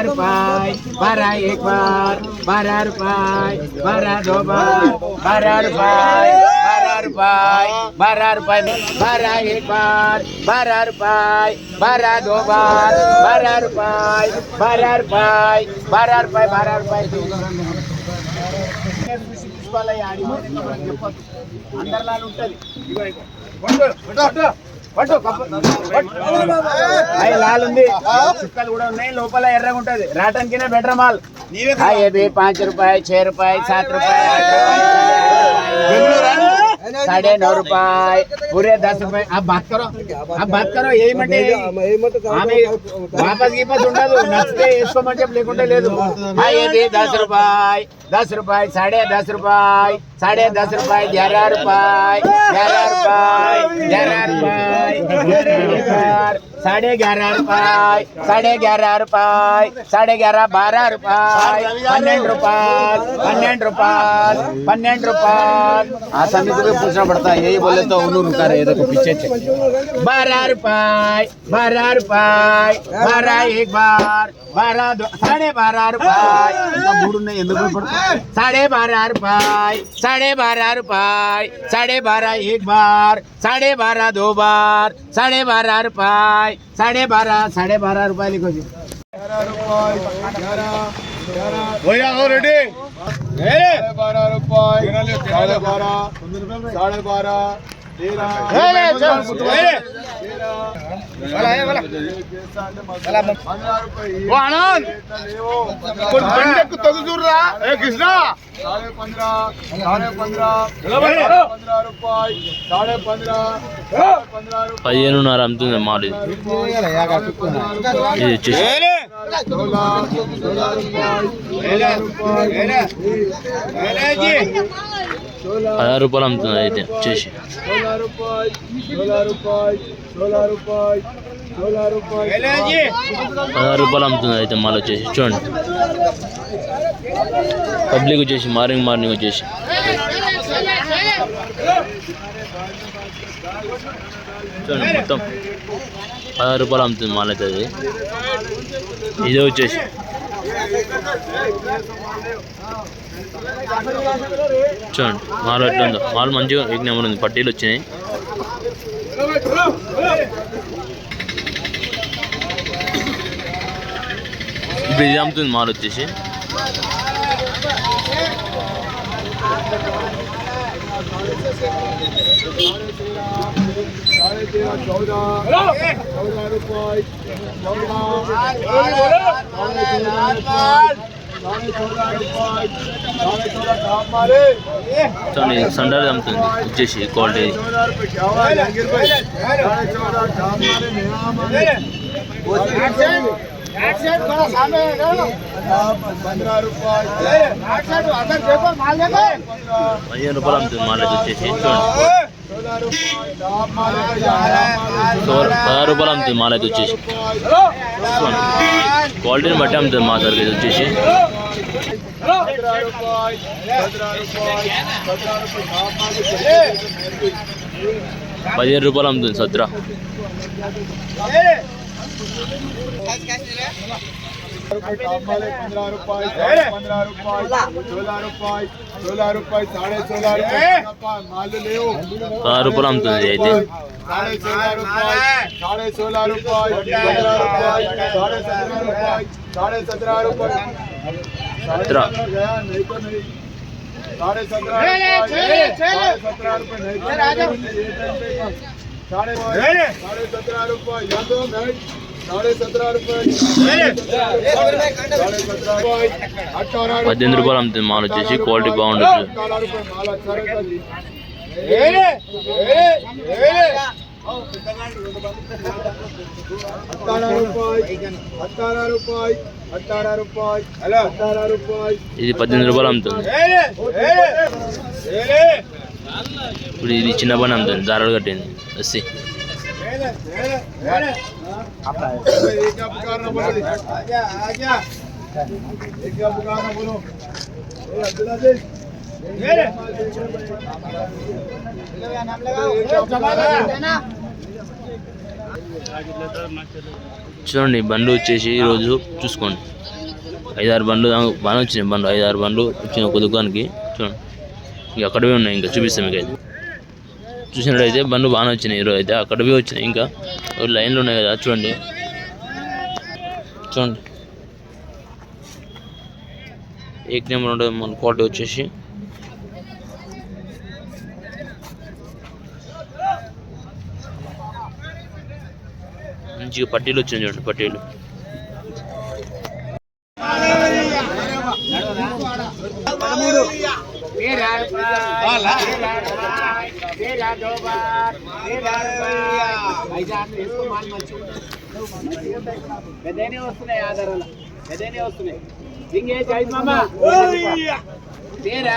বারার পাই বারা একবার বারার পাই বারা দবার বারার পাই বারার পাই বারার পাই বারা একবার বারার পাই বারা দবার বারার পাই বারার পাই বারার পাই বারার পাই। తీసుకోవాలి అందరిలా ఉంటుంది పట్టు కూడా ఉన్నాయి. లోపల ఎర్రగా ఉంటది. రావటానికినే బెటర్ మాల్. అయ్యి పాంచ్ రూపాయ చే రూపాయ సాత్ రూపాయ साढ़े नौ रुपए पूरे दस रुपए आप बात करो आप बात करो यही मटे हमें वापस की पास उठा दो नचते इसको मतलब लेकुंटे ले दो हाँ ये दे दस रुपए दस रुपए साढ़े दस रुपए साढ़े दस रुपए ग्यारह रुपए ग्यारह रुपए ग्यारह रुपए ग्यारह रुपए साढ़े ग्यारह रुपये साढ़े ग्यारह रुपए साढ़े ग्यारह बारह रुपए पन्नेंड रुपये पन्नेंड रुपये पन्नेंड रुपये। आसामी को भी पूछना पड़ता है यही बोले तो उन्होंने रुका रहे देखो पीछे बारह रुपए बारह रुपये बारह एक बार बारह साढ़े बारह रुपये। साढ़े बारह रुपये साढ़े बारह रुपये साढ़े बारह एक बार साढ़े बारह दो बार साढ़े बारह रुपये। साढ़े बारह साढ़े बारह रुपए लिखो जी भैया हो रेडी बारह रुपये साढ़े बारह साढ़े बारह वो आनंद చూడరా ఏ కృష్ణ साढ़े पंद्रह साढ़े पंद्रह पंद्रह रुपये साढ़े पंद्रह पंद्रह रुपये పదిహేనున్నర పదహారు రూపాయలు అమ్ముతున్నారు అయితే వచ్చేసి పదహారు రూపాయలు అమ్ముతున్నారు అయితే మళ్ళీ వచ్చేసి చూడండి పబ్లిక్ వచ్చేసి మార్నింగ్ మార్నింగ్ వచ్చేసి చూడండి మొత్తం పదహారు రూపాయలు అమ్ముతుంది మాల్ అది ఇదే వచ్చేసి. చూడండి మాల్ ఎట్లా ఉందో మాల్ మంచిగా ఎగ్ నెంబర్ ఉంది పట్టీలు వచ్చినాయి. ఇప్పుడు ఇది అమ్ముతుంది మాల్ వచ్చేసి. તેરા ચૌદા ચૌદા રૂપિયા ચૌદા સંડાર જમતું જે છે કોલ્ડે છે చూడండి సండాలు అమ్ముతుంది వచ్చేసి క్వాలిటీ चौदह रुपये क्या हुआ जहांगीर भाई साढ़े चौदह कहाँ मारे मेरा मारे पंद्रह रुपये పదిహేను రూపాయలు అమ్ముతుంది మాల్ అయితే వచ్చేసి చూడండి चौदह रुपये कहाँ मारे ग्यारह मारे సో పదహారు రూపాయలు అమ్ముతుంది మాల్ అయితే వచ్చేసి చూడండి క్వాలిటీని బట్టి అమ్ముతుంది మా దగ్గర ఇది వచ్చేసి सत्रह रुपये सत्रह रुपये सत्रह रुपये कहाँ मारे పదిహేను రూపాయలు అమ్ముతుంది సద్రా रुपये काम वाले पंद्रह रुपये साढ़े पंद्रह रुपये सोलह रुपये सोलह रुपये साढ़े सोलह रुपये माल ले పదహారు రూపాయలు అమ్ముతుంది ఇది అయితే साढ़े सोलह रुपये साढ़े सोलह रुपये पंद्रह रुपये साढ़े सत्रह रुपये साढ़े सत्रह रुपये सत्रह। गया नहीं तो नहीं साढ़े सत्रह रुपये साढ़े सत्रह रुपये नहीं तो नहीं ये टाइम पे साढ़े साढ़े सत्रह रुपये या तो नहीं పద్దెనిమిది రూపాయలు అమ్ముతుంది మాల వచ్చేసి క్వాలిటీ బాగుండదు ఇది పద్దెనిమిది రూపాయలు అమ్ముతుంది. ఇప్పుడు ఇది చిన్న పని అమ్ముతుంది దారాలు కట్టింది. వస్తే. एक का पुकारना बोलो एक का पुकारना बोलो ए, अब्दुल्ला जी एक का पुकारना बोलो। చూడండి బండ్లు వచ్చేసి ఈరోజు చూసుకోండి ఐదారు బండ్లు దాకా బాగానే వచ్చినాయి బండ్లు ఐదారు బండ్లు వచ్చిన ఒక దుకాణానికి చూడండి ఇక అక్కడవే ఉన్నాయి ఇంకా చూపిస్తాం మీకు అయితే చూసినట్టయితే బండ్లు బాగానే వచ్చినాయి ఈరోజు అయితే అక్కడవి వచ్చినాయి ఇంకా. లైన్లు ఉన్నాయి కదా చూడండి. చూడండి. ఏక్ నెంబర్ ఉంటుంది మన క్వాలిటీ వచ్చేసి. మంచిగా పట్టీలు వచ్చినాయి చూడండి పట్టీలు. పెద్దనే వస్తున్నాయి ఆధారాలు పెద్దనే వస్తున్నాయి సింగేజ్ ఐదు మామ తేరా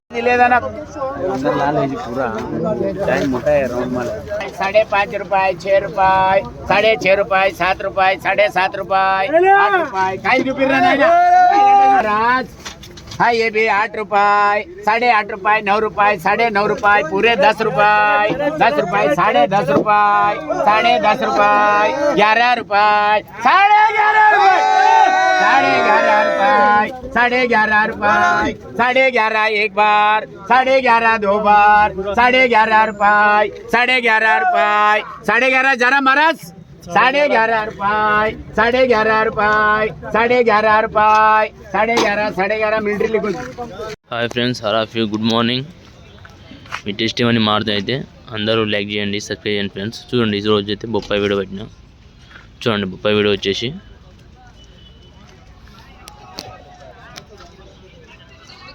भाई पूरा ऐसे रहता भैया माल पूरा लेदा ना लाल है जी पूरा टाइम मोटा है राउंड माल साढ़े पाँच रुपए छह रुपए साढ़े छह रुपए सात रुपए साढ़े सात रुपए आठ रुपए काई रुपये रहना है ना राज हाँ ये भी आठ रुपए साढ़े आठ रुपए नौ रुपए साढ़े नौ रुपए पूरे दस रुपए दस रुपए साढ़े दस रुपए साढ़े दस रुपए ग्यारह रुपए साढ़े ग्यारह रुपए साढ़े ग्यारह रुपए साढ़े ग्यारह रुपए साढ़े ग्यारह एक बार साढ़े ग्यारह दो बार साढ़े ग्यारह रुपए साढ़े ग्यारह रुपए साढ़े ग्यारह जरा महाराज साढ़े ग्यारह रुपए साढ़े ग्यारह रुपए साढ़े ग्यारह रुपए साढ़े ग्यारह साढ़े ग्यारह मिलिट्री लिखो హాయ్ ఫ్రెండ్స్ హరాఫీ గుడ్ మార్నింగ్ మీ టెస్ట్ ఏమని మారుతాయి అయితే అందరూ లైక్ చేయండి సబ్స్క్రైబ్ చేయండి ఫ్రెండ్స్ చూడండి ఈ రోజు అయితే బొప్పాయి వీడియో పెట్టినా చూడండి బొప్పాయి వీడియో వచ్చేసి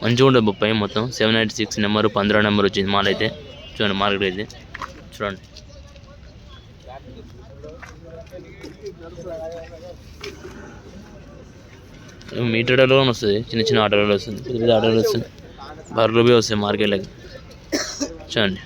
మంచిగా ఉంటుంది బొప్పాయి మొత్తం. సెవెన్ ఎయిట్ సిక్స్ నెంబర్ పంద్రా నెంబర్ వచ్చింది మాల్ అయితే చూడండి మార్కెట్ అయితే. చూడండి. మీటర్ ఆటోలో వస్తుంది. చిన్న చిన్న ఆటోలో వస్తుంది. పెద్ద పెద్ద ఆటోలో వస్తుంది. బర్రెలు వస్తాయి మార్కెట్లోకి. చూడండి.